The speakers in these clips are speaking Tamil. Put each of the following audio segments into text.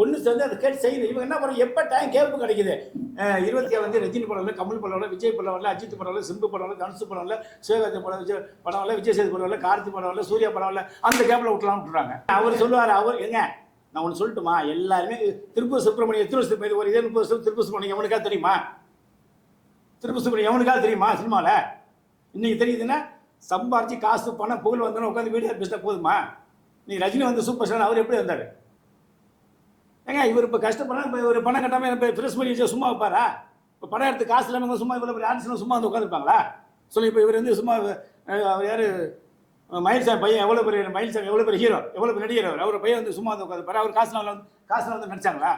ஒன்று சேர்ந்து அதை கேட்டு செய்யுது இவங்க என்ன பண்ணுறாங்க எப்போ டைம் கேப்பு கிடைக்குது இருபத்தி ஏழு வந்து ரஜினி படம் இல்லை கமல் படம் இல்லை விஜய் படம் இல்லை அஜித் படம் இல்லை சிம்பு படம் இல்லை தனுசு படம் இல்லை சிவகார்த்தி படம் விஜய் படம் இல்லை விஜய் சேது படம் இல்லை கார்த்தி படம் இல்லை சூர்யா படம் இல்லை அந்த கேப்பில் விட்டுலாம்னு விட்டுறாங்க அவர் சொல்லுவார் அவர் எங்க நான் ஒன்று சொல்லட்டுமா எல்லாருமே திருப்பூர் சுப்பிரமணியம் எத்தனை வருஷத்துக்கு ஒரு இதே முப்பது வருஷம் திருப்பூர் சுப்பிரமணியம் எவனுக்காக தெரியுமா திருப்பூர் சுப்பிரமணியம் எவனுக்காக தெரியுமா சினிமாவில் இன்னைக்கு தெரியுதுன்னா சம்பாரிச்சு காசு பணம் புகழ் வந்தோன்னு உட்காந்து வீடியோ பேசினா போதுமா நீ ரஜினி வந்து சூப்பர் ஸ்டார் அவர் எப்படி வந்தார் ஏங்க இவர் இப்போ கஷ்டப்படுறா இப்போ ஒரு பணம் கட்டாமல் இப்போ ஃப்ரெஷ் பண்ணி வச்சு சும்மா வைப்பாரா? இப்போ படம் எடுத்து காசு இல்லாமல் சும்மா இவ்வளோ பெரிய ஆர்டிஸ்ட்லாம் சும்மா வந்து உட்காந்துருப்பாங்களா சொல்லி இப்போ இவர் வந்து சும்மா அவர் யார்? மயில்சாமி பையன் எவ்வளோ பெரிய மயில்சாமி எவ்வளோ பெரிய ஹீரோ எவ்வளோ பெரிய நடிகர் அவர்? அவர் பையன் வந்து சும்மா வந்து உட்காந்துருப்பாரு அவர் காசுலாம் வந்து காசுலாம் வந்து நடிச்சாங்களா?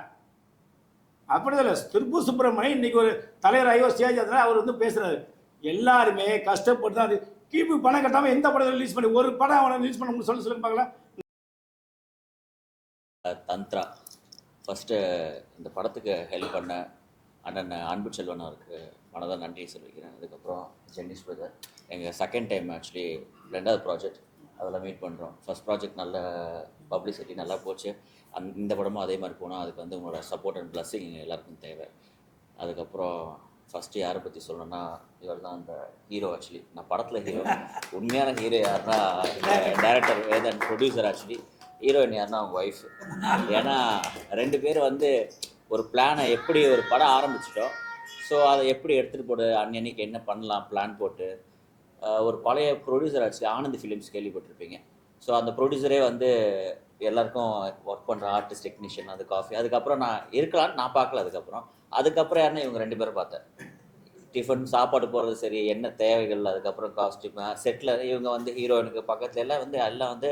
அப்படிதான் இல்லை திருப்பு சுப்பிரமணியம் இன்னைக்கு ஒரு தலைவராகவோ ஸ்டேஜ் அதில் அவர் வந்து பேசுறாரு. எல்லாருமே கஷ்டப்பட்டு தான் அது கிபி பணம் கட்டாமல் எந்த படம் ரிலீஸ் பண்ணி ஒரு படம் அவனை ரிலீஸ் பண்ண முடியும் சொல்லி சொல்லுங்க பார்க்கலாம் தந்த்ரா. ஃபஸ்ட்டு இந்த படத்துக்கு ஹெல்ப் பண்ண அண்ணன் அன்பு செல்வன் அவருக்கு மனதாக நன்றி சொல்லிக்கிறேன். அதுக்கப்புறம் ஜென்னிஸ் பிரதர் எங்கள் செகண்ட் டைம் ஆக்சுவலி ரெண்டாவது ப்ராஜெக்ட் அதில் மீட் பண்ணுறோம் ஃபர்ஸ்ட் ப்ராஜெக்ட் நல்ல பப்ளிசிட்டி நல்லா போச்சு. அந் இந்த படமும் அதே மாதிரி போனால் அதுக்கு வந்து உங்களோட சப்போர்ட் அண்ட் பிளஸ்ஸிங் எல்லாருக்கும் தேவை. அதுக்கப்புறம் ஃபஸ்ட்டு யாரை பற்றி சொல்லணும்னா இவர் தான் அந்த ஹீரோ ஆக்சுவலி நான் படத்தில் ஹீரோ உண்மையான ஹீரோ யாருன்னா director Vedhan producer actually heroine யாருன்னா அவங்க ஒய்ஃப் ஏன்னா ரெண்டு பேரும் வந்து ஒரு பிளானை எப்படி ஒரு படம் ஆரம்பிச்சிட்டோம். ஸோ அதை எப்படி எடுத்துகிட்டு போடு அன்னன்னைக்கு என்ன பண்ணலாம் பிளான் போட்டு ஒரு பழைய ப்ரொடியூசர் ஆச்சு ஆனந்த் ஃபிலிம்ஸ் கேள்விப்பட்டிருப்பீங்க. ஸோ அந்த ப்ரொடியூசரே வந்து எல்லாருக்கும் ஒர்க் பண்ணுற ஆர்டிஸ்ட் டெக்னீஷியன் அது காஃபி அதுக்கப்புறம் நான் இருக்கலாம்னு நான் பார்க்கல அதுக்கப்புறம். அதுக்கப்புறம் யாருன்னா இவங்க ரெண்டு பேரும் பார்த்தேன். டிஃபன் சாப்பாடு போடுறது சரி என்ன தேவைகள் அதுக்கப்புறம் காஸ்டியூம் செட்டில் இவங்க வந்து ஹீரோயினுக்கு பக்கத்துல எல்லாம் வந்து எல்லாம் வந்து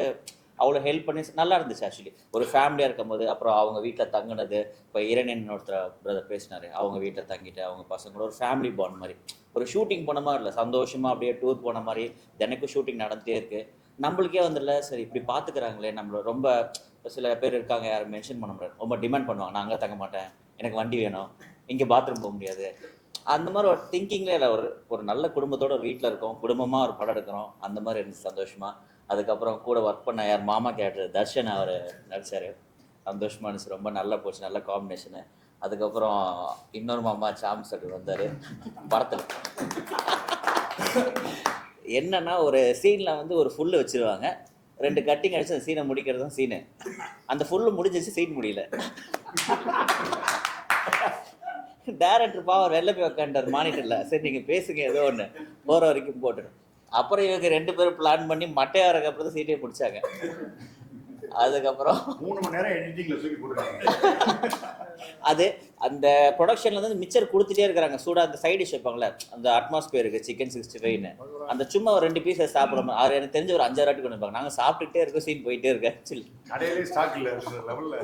அவ்வளோ ஹெல்ப் பண்ணி நல்லா இருந்துச்சு ஆக்சுவலி ஒரு ஃபேமிலியாக இருக்கும்போது அப்புறம் அவங்க வீட்டில் தங்குனது இப்போ இரணியன் ஒருத்தர் பிரதர் பேசினார். அவங்க வீட்டில் தங்கிட்டு அவங்க பசங்களோட ஒரு ஃபேமிலி பாண்ட் மாதிரி. ஒரு ஷூட்டிங் போன மாதிரி இல்லை சந்தோஷமாக அப்படியே டூர் போன மாதிரி தினைக்கும் ஷூட்டிங் நடந்துகிட்டே இருக்கு. நம்மளுக்கே வந்துடல சரி இப்படி பார்த்துக்கிறாங்களே நம்மள ரொம்ப சில பேர் இருக்காங்க யாரும் மென்ஷன் பண்ண முடியாது. ரொம்ப டிமாண்ட் பண்ணுவாங்க. நான் அங்கே தங்க மாட்டேன் எனக்கு வண்டி வேணும் இங்கே பாத்ரூம் போக முடியாது. அந்த மாதிரி ஒரு திங்கிங்ல இல்லை ஒரு ஒரு நல்ல குடும்பத்தோட ஒரு வீட்டில் இருக்கோம் குடும்பமாக ஒரு படம் எடுக்கிறோம் அந்த மாதிரி இருந்துச்சு சந்தோஷமாக அதுக்கப்புறம் கூட ஒர்க் பண்ண யார் மாமா கேரக்டர் தர்ஷன் அவர் நடிச்சார். சந்தோஷ் மனசு ரொம்ப நல்லா போச்சு நல்ல காம்பினேஷனு அதுக்கப்புறம் இன்னொரு மாமா சாம் சார் வந்தார். படத்தில். என்னன்னா ஒரு சீனில் வந்து ஒரு ஃபுல்லு வச்சிருவாங்க. ரெண்டு கட்டிங் அடிச்சு அந்த சீனை முடிக்கிறது தான் சீனு அந்த ஃபுல்லு முடிஞ்சிச்சு சீன் முடியல. டேரக்டர் பாவர் வெளில போய் உட்காண்டார் மானிட்டர்ல. சரி நீங்கள் பேசுங்க ஏதோ ஒன்று போகிற வரைக்கும் போட்டுடும் அப்புறம் இவங்க ரெண்டு பேரும் பிளான் பண்ணி மட்டையாரக்கு அப்புறம் தான் சீட்டே பிடிச்சாங்க. அதுக்கப்புறம் மூணு மணி நேரம் எடிட்டிங்ல தூக்கி போட்டுருக்காங்க அது அந்த ப்ரொடக்ஷன்ல வந்து மிச்சர் கொடுத்துட்டே இருக்கிறாங்க. சூடா அந்த சைடு டிஷ் வைப்பாங்களே அந்த அட்மாஸ்பியருக்கு சிக்கன் சிக்ஸ்டி ஃபைவ்னு அந்த சும்மா ஒரு ரெண்டு பீஸ் சாப்பிடாம அது எனக்கு தெரிஞ்ச ஒரு அஞ்சாறு வாட்டி கொண்டு வைப்பாங்க நாங்கள் சாப்பிட்டுட்டே இருக்கோம் சீன் போயிட்டே இருக்கு ஆக்சுவலி கடையிலே ஸ்டாக் இல்ல லெவல்ல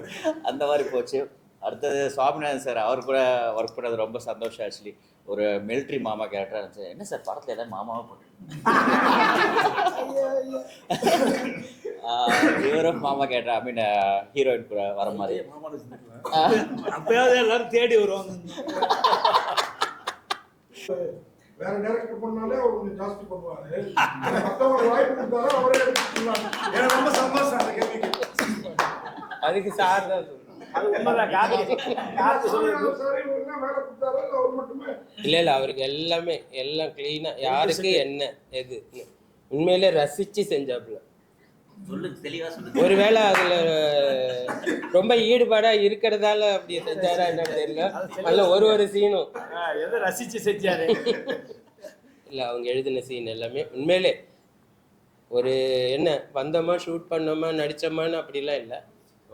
அந்த மாதிரி போச்சு. அடுத்தது சுவாமிநாதன் சார் அவர் கூட ஒர்க் பண்ணது ரொம்ப சந்தோஷம் ஆக்சுவலி ஒரு மிலிட்ரி மாமா கேரக்டராக இருந்துச்சு. என்ன சார் படத்தில் எல்லாம் மாமாவை போட்டு இவரும் மாமா கேட்டர் ஐ மீன் ஹீரோயின் கூட வர மாதிரி. அப்பயாவது எல்லாரும் தேடி வருவாங்க. வேற டேரக்டர் பண்ணாலே அவர் கொஞ்சம் ஜாஸ்தி பண்ணுவாரு. மத்தவங்க வாய்ப்பு கொடுத்தாரு அவரே எடுத்துக்கலாம் எனக்கு ரொம்ப சந்தோஷம் அந்த கேள்விக்கு. அதுக்கு சார் தான் இல்ல இல்ல அவருக்கு எல்லாமே எல்லாம் கிளீனா யாருக்கு என்ன எது? உண்மையிலே ரசிச்சு சொல்லு ஒருவேளை அதுல ரொம்ப ஈடுபாடா இருக்கிறதால அப்படி செஞ்சாரா என்னன்னு தெரியல. அதுல ஒரு ஒரு சீனும். எதை ரசிச்சு செஞ்சாரு? இல்ல அவங்க எழுதின சீன் எல்லாமே உண்மையிலே ஒரு என்ன வந்தோமா ஷூட் பண்ணோமா நடிச்சோமான்னு அப்படிலாம் இல்லை.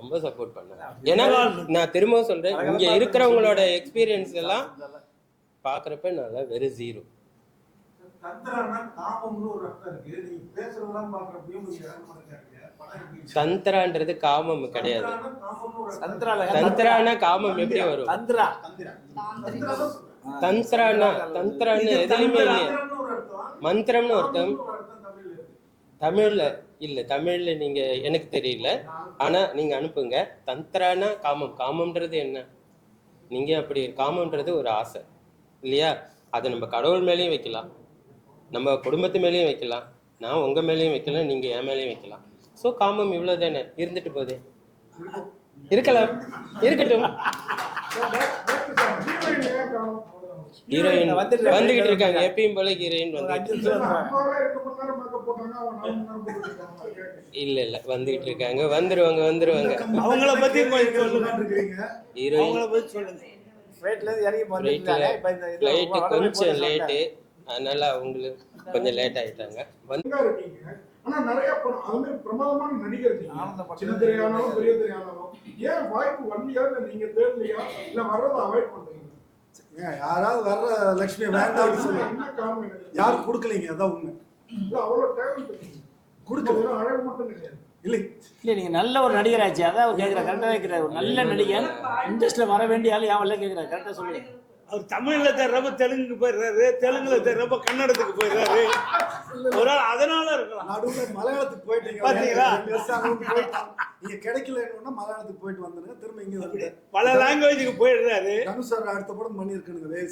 ரொம்ப சப்போர்ட் பண்ணாங்க ஏன்னா நான் திரும்பவும் சொல்றேன் இங்க இருக்கிறவங்களோட எக்ஸ்பீரியன்ஸ் எல்லாம் பாக்குறப்ப நல்லா வெறும் ஜீரோ தந்திரான்றது காமம் கிடையாது. தந்திரானா காமம் எப்படி வரும்? தந்திரா. தந்திரானா தந்திரான்னு எதுலையுமே இல்லையே. மந்திரம்னு ஒருத்தம் காமம்னு ஒரு அர்த்தம் தமிழ்ல இருக்கு. தமிழ்ல. இல்லை தமிழில் நீங்கள் எனக்கு தெரியல. ஆனால் நீங்கள் அனுப்புங்க. தந்திரானா காமம்? காமம்ன்றது என்ன? நீங்கள் அப்படி காமம்ன்றது ஒரு ஆசை. இல்லையா? அதை நம்ம கடவுள் மேலேயும் வைக்கலாம். நம்ம குடும்பத்து மேலேயும் வைக்கலாம். நான் உங்கள் மேலேயும் வைக்கலாம் நீங்கள் என் மேலேயும் வைக்கலாம். ஸோ காமம் இவ்வளோ தானே இருந்துட்டு போதே இருக்கலாம். இருக்கட்டும். ஹீரோயின் வந்துகிட்டு இருக்காங்க. எப்பயும் போல ஹீரோயின் வந்து. இல்ல இல்ல. வந்துகிட்டு இருக்காங்க. வந்துருவாங்க வந்துருவாங்க. அவங்கள பத்தி ஹீரோயின் அவங்கள பத்தி சொல்லுங்க. ஃப்ளைட்ல இருந்து இறங்கி ஃப்ளைட்ல வந்துட்டாங்க இப்ப இந்த இது ஃப்ளைட்டு கொஞ்சம் லேட்டு அதனால அவங்களுக்கு கொஞ்சம் லேட் ஆயிட்டாங்க. வந்து எங்க இருக்கீங்க. ஆனா நிறைய படம் அது மாதிரி பிரமாதமான நடிகர் நீங்க. ஆனந்த படம். சின்ன திரையானாலும் பெரிய திரையானாலும் ஏன் வாய்ப்பு வரலையா? இல்ல நீங்க தேடலையா? இல்ல வர்றதை அவாய்ட் பண்றீங்க ஏன், யாராவது வர்ற லட்சுமி வேண்டாம்னு சொல்லி. யாரும் கொடுக்கலீங்க அதான் உண்மை. கொடுக்கல. இல்லை. இல்ல நீங்க நல்ல ஒரு நடிகர் ஆச்சு அதான் அவர் கேட்கிறார் கரெக்டா கேட்கிறார் ஒரு நல்ல நடிகர் இண்டஸ்ட்ரியில வர வேண்டிய ஆள் யாவல்ல கேட்கிறார் கரெக்டா சொல்லுங்க. அவர் தமிழ்ல தர்றப்ப தெலுங்குக்கு போயிடுறாரு தெலுங்குல தர்றப்ப கன்னடத்துக்கு போயிடுறாரு. ஒரு ஆள் அதனால இருக்கலாம். நடுவுல மலையாளத்துக்கு போயிட்டீங்க. பாத்தீங்களா? நீங்க கிடைக்கலன்னா மலையாளத்துக்கு போயிட்டு வந்துருங்க திரும்ப இங்க வந்து பல லாங்குவேஜுக்கு போயிடுறாரு. தனு சார் அடுத்த படம் பண்ணியிருக்கணுங்க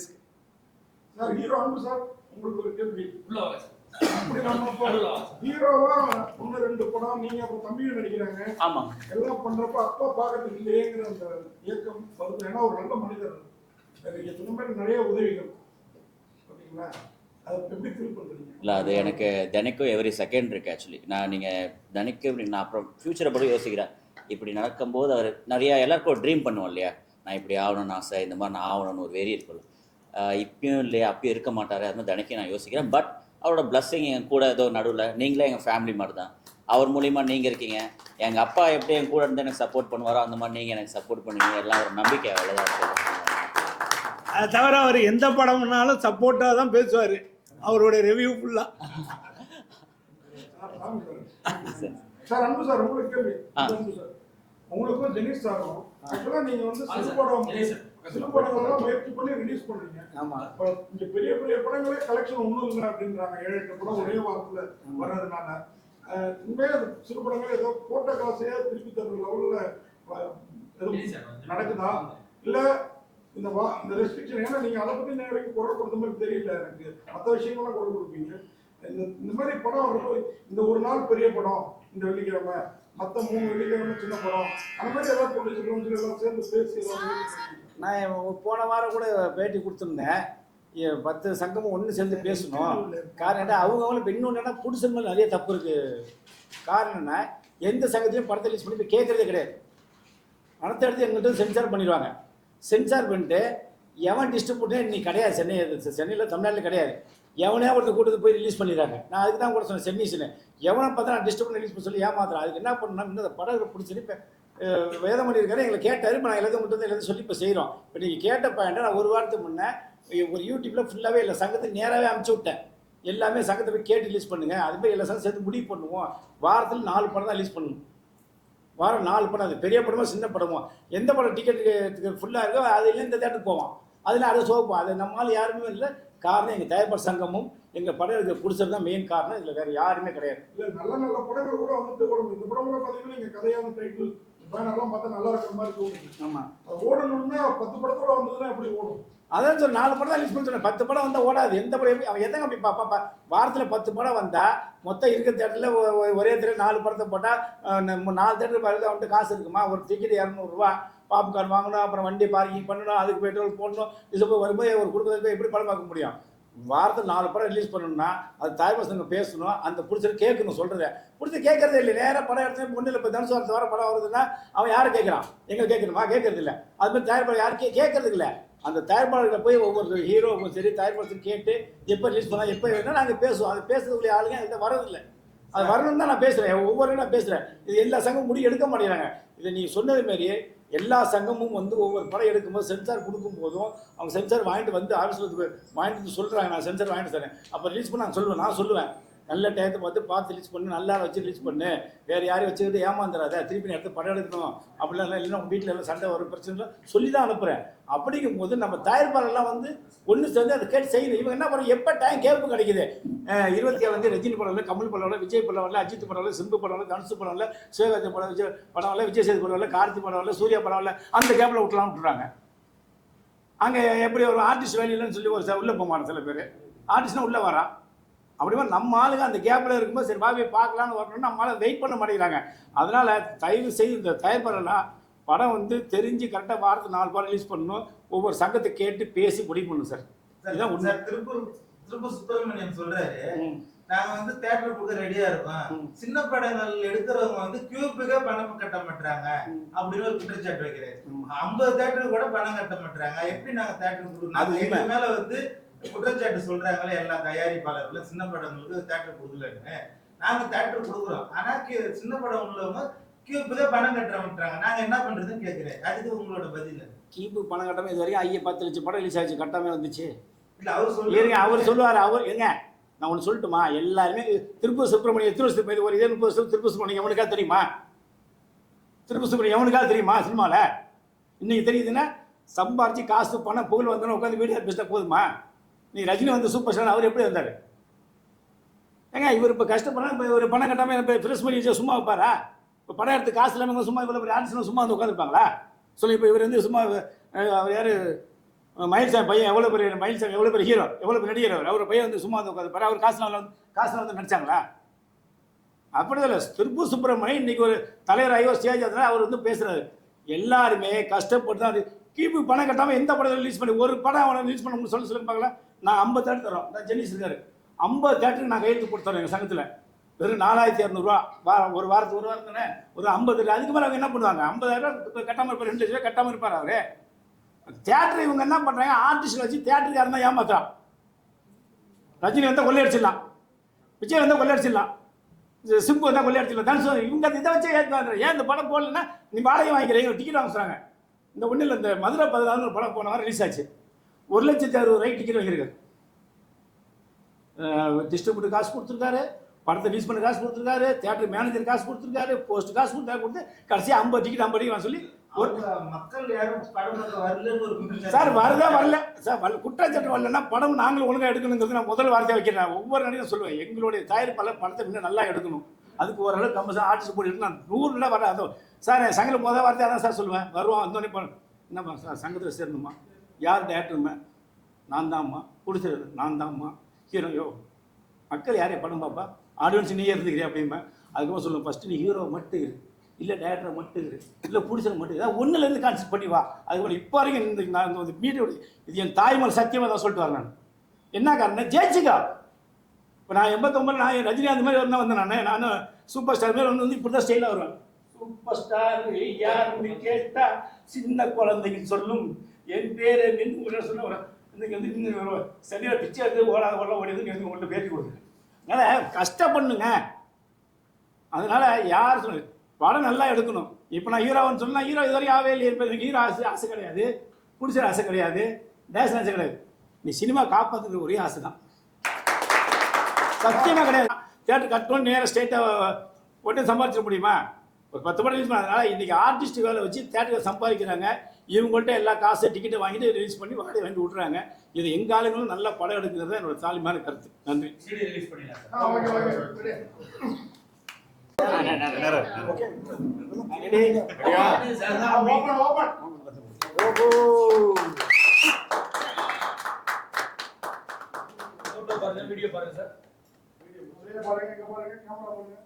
சார் ஹீரோ அன்பு சார் உங்களுக்கு ஒரு கேள்வி. அப்படி நம்ம ஹீரோவா ஒண்ணு ரெண்டு படம் நீங்க அப்புறம் தம்பியும் நடிக்கிறாங்க. ஆமாங்க. எல்லாம் பண்றப்ப அப்பா பார்க்கறதுக்கு இல்லையேங்கிற அந்த இயக்கம் வருது. ஏன்னா ஒரு நல்ல மனிதர் சொன்ன மாதிரி நிறைய உதவிகள். ஓகேங்களா? அதை எப்படி ஃபீல் இல்லை அது எனக்கு தினைக்கும் எவ்ரி செகண்ட் இருக்குது ஆக்சுவலி நான் நீங்கள் தினைக்கும் இப்படி நான் அப்புறம் ஃப்யூச்சரை பற்றி யோசிக்கிறேன். இப்படி நடக்கும்போது அவர் நிறையா எல்லாருக்கும் ஒரு ட்ரீம் பண்ணுவோம் இல்லையா? நான் இப்படி ஆகணும்னு ஆசை இந்த மாதிரி நான் ஆகணும்னு ஒரு வெறி இருக்குல்ல இப்பயும் இல்லையா? அப்பயும் இருக்க மாட்டார் அது மாதிரி தினைக்கும் நான் யோசிக்கிறேன். பட் அவரோட பிளஸ்ஸிங் என் கூட ஏதோ நடுவில் நீங்களே எங்கள் ஃபேமிலி மாதிரி தான் அவர் மூலிமா நீங்கள் இருக்கீங்க. எங்கள் அப்பா எப்படி என் கூட இருந்து எனக்கு சப்போர்ட் பண்ணுவாரோ அந்த மாதிரி நீங்கள் எனக்கு சப்போர்ட் பண்ணுவீங்க. எல்லாம் ஒரு நம்பிக்கை அவ்வளோதான் இருக்கும் அதை தவிர அவர் எந்த படம்னாலும் சப்போர்ட்டாக தான் பேசுவார். அவருடைய ரிவ்யூ ஃபுல்லாக சார், அன்பு சார் உங்களுக்கு கேள்வி. அன்பு சார். உங்களுக்கும் ஜெனிஸ் சாரும் ஆக்சுவலா நீங்க வந்து சிறு படம் சிறு படங்கள்லாம் முயற்சி பண்ணி ரிலீஸ் பண்றீங்க. ஆமா. இப்ப இங்க பெரிய பெரிய படங்களே கலெக்ஷன் ஒண்ணும் இல்லை அப்படின்றாங்க. ஏழு எட்டு படம் ஒரே வாரத்துல வர்றதுனால. அஹ், உண்மையா அது சிறு படங்கள் ஏதோ போட்ட காசையே திருப்பி தர்ற லெவல்ல நடக்குதா? இல்ல இந்த வா இந்த ரெஸ்ட்ரிக்ஷன் ஏன்னா நீங்கள் அதை பற்றி நேரம் வரைக்கும் குரல் கொடுத்த மாதிரி தெரியல எனக்கு. மற்ற விஷயங்கள்லாம் குரல் கொடுப்பீங்க. இந்த இந்த மாதிரி படம் வரும்போது இந்த ஒரு நாள் பெரிய படம் இந்த வெள்ளிக்கிழமை. மற்ற மூணு வெள்ளிக்கிழமை சின்ன படம். அந்த மாதிரி ஏதாவது ப்ரொடியூசர் எல்லாம் சேர்ந்து பேசி நான் போன வாரம் கூட பேட்டி கொடுத்துருந்தேன். பத்து சங்கமும் ஒன்று சேர்ந்து பேசணும். காரணம் என்ன? அவங்க அவங்க இப்போ இன்னொன்று என்ன புடிசன் மேலே நிறைய தப்பு இருக்குது காரணம் என்ன? எந்த சங்கத்தையும் படத்தை ரிலீஸ் பண்ணி கேட்குறதே கேட்கறதே கிடையாது. அடுத்தடுத்து எங்கள்கிட்ட சென்சார் பண்ணிடுவாங்க. சென்சார் பண்ணிட்டு எவன் டிஸ்ட்ரிபியூட்டர் இன்னைக்கு கிடையாது. சென்னை சென்னையில் தமிழ்நாட்டில் கிடையாது. எவனே ஒருத்தர் கூட்டத்து போய் ரிலீஸ் பண்ணிடுறாங்க. நான் அதுக்கு தான் கூட சொன்னேன் சென்னிஸ்னு எவனை பார்த்தா நான் டிஸ்ட்ரிபியூட் ரிலீஸ் பண்ண சொல்லி ஏமாத்துறேன். அதுக்கு என்ன பண்ணணும் இன்னும் அந்த படம் பிடிச்சி இப்போ வேதம் பண்ணியிருக்காரு எங்களை கேட்டார். இப்போ நான் எல்லாத்தையும் மட்டும் எல்லாத்தையும் சொல்லி இப்போ செய்கிறோம் இப்போ நீங்கள் கேட்ட பாயிண்ட்டை நான் ஒரு வாரத்துக்கு முன்னே ஒரு யூடியூப்பில் ஃபுல்லாகவே இல்லை சங்கத்துக்கு நேராகவே அமுச்சு விட்டேன். எல்லாமே சங்கத்தை போய் கேட்டு ரிலீஸ் பண்ணுங்கள் அது போய் எல்லா சங்கம் சேர்த்து முடிவு பண்ணுவோம். வாரத்தில் நாலு படம் தான் ரிலீஸ் பண்ணணும். வாரம் நாலு படம் அது பெரிய படமோ சின்ன படமோ. எந்த படம் டிக்கெட்டுக்கு ஃபுல்லாக இருக்கோ அதில் இந்த தேட்டருக்கு போவோம் அதில் அதை சோப்போம் அது நம்மளால் யாருமே இல்லை. காரணம் எங்கள் தயாரிப்பாளர் சங்கமும் எங்கள் படம் இருக்க பிடிச்சது தான் மெயின் காரணம். இதில் வேறு யாருமே கிடையாது. இல்ல நல்ல நல்ல படங்கள் கூட வந்துட்டு கூட இந்த படம் கூட பாத்தீங்கன்னா நீங்க கதையான டைட்டில் பேனர்லாம் பார்த்தா நல்லா இருக்கிற மாதிரி தோணுது. ஆமாம் ஓடணும்னா பத்து படத்தோட வந்ததுன்னா எப்படி ஓடும்? அதான் சொல்ல நாலு படம் தான் ரிலீஸ் சொன்னேன். பத்து படம் வந்தால் ஓடாது. எந்த படம் எப்படி அவன் எதங்க அப்படி பாப்பா வாரத்தில் பத்து படம் வந்தால் மொத்தம் இருக்கிற தேட்டரில் ஒரே தேட்டர் நாலு படத்தை போட்டால் நாலு தேட்டர் பாருங்க அவன்கிட்ட காசு இருக்குமா? ஒரு டிக்கெட் இரநூறுவா. பாப்கார்ன் வாங்கணும் அப்புறம் வண்டி பார்க்கிங் பண்ணணும் அதுக்கு பெட்ரோல் போடணும் இது போய் வரும்போது ஒரு குடும்பத்தில் போய் எப்படி படம் பார்க்க முடியும்? வாரத்தில் நாலு படம் ரிலீஸ் பண்ணணும்னா அது தாய் பசங்க பேசணும் அந்த பிடிச்சது கேட்கணும் சொல்கிறத பிடிச்சி கேட்கறதே இல்லை. நேராக படம் எடுத்து ஒன்றில் இப்போ தனுசு வாரத்து வர படம் வருதுன்னா அவன் யாரை கேட்குறான்? எங்களை கேட்கணுமா. கேட்கறது இல்லை அது மாதிரி தயாரிப்பாளர் யாரும் கே கேட்கறது இல்லை. அந்த தயாரிப்பாளர்களை போய் ஒவ்வொரு ஹீரோவுக்கும் சரி தயாரிப்பாளர் கேட்டு எப்போ ரிலீஸ் பண்ணால் எப்போ வேணும் நாங்கள் பேசுவோம். அது பேசுறதுக்குள்ள ஆளுங்க என்கிட்ட வரதில்லை அது வரணும்னு தான் நான் பேசுகிறேன் ஒவ்வொரு நான் பேசுகிறேன் இது எல்லா சங்கமும் முடிவு எடுக்க மாட்டேங்கிறாங்க. இதை நீங்கள் சொன்னது மாதிரியே எல்லா சங்கமும் வந்து ஒவ்வொரு படம் எடுக்கும்போது சென்சார் கொடுக்கும் போதும் அவங்க சென்சார் வாங்கிட்டு வந்து ஆஃபீஸில் வாங்கிட்டு வந்து சொல்கிறாங்க நான் சென்சார் வாங்கிட்டு தரேன். அப்போ ரிலீஸ் பண்ண நான் சொல்லுவேன். நான் சொல்லுவேன். நல்ல டயத்தை பார்த்து பார்த்து ரிலீஸ் பண்ணு நல்லா வச்சு ரிலீஸ் பண்ணு வேறு யாரையும் வச்சுக்கிட்டு ஏமாந்துடாத திருப்பி நேரத்தை படம் எடுக்கணும் அப்படிலாம் இல்லை இல்லைன்னா உங்கள் வீட்டில் எல்லாம் சண்டை வரும் பிரச்சனை சொல்லி தான் அனுப்புகிறேன் அப்படிங்கும் போது நம்ம தயாரிப்பாளர்லாம் வந்து ஒன்று சேர்ந்து அதை கேட்டு செய்யணும் இவங்க என்ன பண்ணுறோம் எப்போ டைம் கேப்பு கிடைக்குது இருபத்தி ஏழு வந்து ரஜினி படம் இல்லை கமல் படம் இல்லை விஜய் படம் இல்லை அஜித் படம் இல்லை சிம்பு படம் இல்லை தனுசு படம் இல்லை சிவகார்த்தி படம் விஜய் படம் இல்லை விஜய் சேது படம் இல்லை கார்த்தி படம் இல்லை சூர்யா படம் இல்லை அந்த கேப்பில் விட்டுலாம் விட்டுறாங்க அங்கே எப்படி ஒரு ஆர்டிஸ்ட் வேலை இல்லைன்னு சொல்லி ஒரு உள்ளே போக மாட்டோம் சில பேர் ஆர்டிஸ்ட்னா உள்ளே வரான் அப்படி மாதிரி நம்ம ஆளுங்க அந்த கேப்பில் இருக்கும்போது சரி பாபி பார்க்கலான்னு வரணும்னு நம்ம ஆளு வெயிட் பண்ண மாட்டேங்கிறாங்க அதனால தயவு செய்து இந்த தயாரிப்பாளர்லாம் படம் வந்து தெரிஞ்சு கரெக்டாக வாரத்துக்கு நாலு படம் ரிலீஸ் பண்ணணும் ஒவ்வொரு சங்கத்தை கேட்டு பேசி முடிவு பண்ணணும் சார் உண்மை. சார் திருப்பூர் திருப்பூர் சுப்பிரமணியம் சொல்றாரு ம். நாங்க வந்து தேட்டர் கொடுக்க ரெடியா இருக்கோம். சின்ன படங்கள் எடுக்கிறவங்க வந்து கியூபுக்கே பணம் கட்ட மாட்டாங்க. அப்படின்னு ஒரு குற்றச்சாட்டு வைக்கிறாரு ம். ஐம்பது தேட்டருக்கு கூட பணம் கட்ட மாட்டாங்க எப்படி நாங்க தேட்டர் அது கொடுக்கணும். எங்க மேல வந்து குற்றச்சாட்டு சொல்றாங்களே எல்லா தயாரிப்பாளர்களும் சின்ன படங்களுக்கு தேட்டர் கொடுக்கலன்னு. நாங்க தேட்டர் கொடுக்குறோம். ஆனா சின்ன படம் உள்ளவங்க கியூபுக்கே பணம் கட்ட மாட்டாங்க நாங்க என்ன பண்றதுன்னு கேக்குறேன். அதுக்கு உங்களோட பதில். கீப்பு பணம் கட்டாமல் இது வரைக்கும் ஐயா பத்து லட்சம் படம் ரிலீஸ் ஆச்சு. கட்டாமல் வந்துச்சு. இல்ல அவர் சொல்லுங்க அவர் சொல்லுவார். அவர் எங்க நான் ஒன்று சொல்லட்டுமா? எல்லாருமே திருப்பூர் சுப்பிரமணியம் எத்தனை வருஷத்துக்கு ஒரு இதே முப்பது வருஷம் திருப்பூர் சுப்பிரமணியம் எவனுக்கா தெரியுமா? திருப்பூர் சுப்பிரமணியம் எவனுக்கா தெரியுமா சினிமாவில் இன்னைக்கு தெரியுதுன்னா சம்பாரிச்சு காசு பணம் புகழ் வந்தோன்னு உட்காந்து வீடியோ பேசிட்டா போதுமா? நீ ரஜினி வந்து சூப்பர் ஸ்டார் அவர் எப்படி வந்தார்? ஏங்க இவர் இப்போ கஷ்டப்படுறா இப்போ ஒரு பணம் கட்டாமல் இப்போ ஃப்ரெஷ் பண்ணி வச்சு சும்மா வைப்பாரா இப்போ படம் எடுத்து காசு இல்லாமல் சும்மா இவ்வளோ பெரிய ஆர்டிஸ்ட்லாம் சும்மா வந்து உட்காந்துருப்பாங்களா சொல்லி இப்போ இவர் வந்து சும்மா அவர் யார்? மயில்சாமி பையன் எவ்வளோ பெரிய மயில்சாமி எவ்வளோ பெரிய ஹீரோ எவ்வளோ பெரிய நடிகர் அவர்? அவர் பையன் வந்து சும்மா வந்து உட்காந்து அவர் காசுலாம் வந்து காசுலாம் வந்து நடிச்சாங்களா? அப்படி இல்லை திருப்பூர் சுப்பிரமணியம் இன்னைக்கு ஒரு தலைவர் ஐயோ ஒரு ஸ்டேஜ் அதனால அவர் வந்து பேசுகிறாரு எல்லாருமே கஷ்டப்பட்டு தான் அது கிபி பணம் கட்டாமல் எந்த படம் ரிலீஸ் பண்ணி ஒரு படம் அவனை ரிலீஸ் பண்ண முடியும் சொல்லி சொல்லி நான் ஐம்பது தேட்டர் தரோம். நான் ஜெனிஸ் இருக்காரு. ஐம்பது தேட்டருக்கு நான் கையெழுத்து கொடுத்துறோம் எங்கள் சங்கத்தில். வெறும் நாலாயிரத்தி இரநூறுவா வார ஒரு வாரத்துக்கு ஒரு வாரம் தானே? ஒரு ஐம்பது அதுக்கு மேலே அவங்க என்ன பண்ணுவாங்க? ஐம்பதாயிரம் இப்போ கட்டாமல் இருப்பார் ரெண்டு லட்சம் ரூபாய் கட்டாமல் இருப்பார் அவரு. தேட்டர் இவங்க என்ன பண்ணுறாங்க ஆர்டிஸ்ட் வச்சு தேட்டருக்கு யாருன்னா ஏமாத்துறான். ரஜினி வந்தால் கொள்ளையடிச்சிடலாம். விஜய் வந்தால் கொள்ளையடிச்சிடலாம். சிம்பு வந்தால் கொள்ளையடிச்சிடலாம். தனுஷ் இவங்க இதை வச்சே ஏற்றுவாங்க ஏன் இந்த படம் போடலன்னா நீ வாடகை வாங்கிக்கிறீங்க டிக்கெட் வாங்க சொல்கிறாங்க இந்த ஒன்றும் இல்லை இந்த மதுரை பதினாறு ஒரு படம் போன வாரம் ரிலீஸ் ஆச்சு. ஒரு லட்சத்தி அறுபது ரூபாய்க்கு டிக்கெட் வாங்கியிருக்காரு. டிஸ்ட்ரிபியூட்டர் காசு கொடுத்துருக்காரு படத்தை ரிலீஸ் பண்ண காசு கொடுத்துருக்காரு தேட்டர் மேனேஜர் காசு கொடுத்துருக்காரு போஸ்ட் காசு கொடுத்தாரு கொடுத்து கடைசியாக ஐம்பது டிக்கெட் ஐம்பது டிக்கெட் சொல்லி மக்கள் யாரும் சார் வரதா வரல. சார் வரல குற்றச்சாட்டு வரலன்னா படம் நாங்களும் ஒழுங்காக எடுக்கணுங்கிறது நான் முதல் வார்த்தையை வைக்கிறேன். ஒவ்வொரு நடிகரும் சொல்லுவேன். எங்களுடைய தயாரிப்பாளர் படத்தை இன்னும் நல்லா எடுக்கணும். அதுக்கு ஓரளவு கம்பல்சரி ஆர்டிஸ்ட் போட்டு நான் நூறுல வர அதோ சார் சங்கத்தில் முதல் வார்த்தையாக தான் சார் சொல்லுவேன். வருவான் வந்தோடனே போ என்னப்பா சார் சங்கத்தில் சேரணுமா? யார் டேரக்டருமே நான் தான்மா. பிடிச்சது நான் தான்மா. ஹீரோ யோ. மக்கள் யாரையும் படம் பார்ப்பா ஆடியன்ஸ் நீயே இருந்துக்கிறியா அப்படிமா அதுக்கப்புறம் சொல்லுவேன் ஃபஸ்ட்டு நீ ஹீரோ மட்டும் இரு. இல்லை டேரக்டரை மட்டும் இரு. இல்லை பிடிச்சது மட்டும் ஏதாவது ஒன்றுலேருந்து கான்செப்ட் பண்ணி வா. அதுக்கப்புறம் இப்போ வரைக்கும் இந்த நான் இந்த மீடியோட இது என் தாய்மொழி சத்தியமாக தான் சொல்லிட்டு வரேன் நான். என்ன காரணம் ஜெயிச்சுக்கா. இப்போ நான் எண்பத்தொம்பது நான் ரஜினிகாந்த் மாதிரி வந்தா வந்தேன் நான். நானும் சூப்பர் ஸ்டார் மாதிரி வந்து வந்து இப்படி தான் ஸ்டைலாக வருவேன். சூப்பர் ஸ்டார் யாருன்னு கேட்டால் சின்ன குழந்தைங்க சொல்லும். என் பேரை நின்று சொல்ல இன்னைக்கு வந்து நின்று சரியாக பிச்சை எடுத்து ஓடாத ஓட ஓடி வந்து உங்கள்கிட்ட பேட்டி கொடுங்க. அதனால் கஷ்டப்பண்ணுங்க அதனால் யார் சொல்லு படம் நல்லா எடுக்கணும். இப்போ நான் ஹீரோன்னு சொன்னால் ஹீரோ இது வரைக்கும் ஆவே இல்லையே எனக்கு ஹீரோ ஆசை ஆசை கிடையாது. பிடிச்ச ஆசை கிடையாது. டேஷன் ஆசை கிடையாது. நீ சினிமா காப்பாற்றுறது ஒரே ஆசை தான் சத்தியமாக கிடையாது தேட்டர் கட்டணும் நேராக ஸ்டேட்டாக உடனே சம்பாதிச்சிட முடியுமா? ஒரு பத்து படம் ரிலீஸ் பண்ணதுனால இன்றைக்கி ஆர்டிஸ்ட் வேலை வச்சு தேட்டரில் சம்பாதிக்கிறாங்க. இவங்கள்ட்ட எல்லா காசு டிக்கெட்டை வாங்கிட்டு ரிலீஸ் பண்ணி வாடகை வாங்கி விட்றாங்க. இது எங்க ஆளுங்களும் நல்ல படம் எடுக்கிறது என்னோட தாலிமான கருத்து. நன்றி. சிடி ரிலீஸ் பண்ணிடலாம். சார். வீடியோ பாருங்க பாருங்க கேமரா பாருங்க.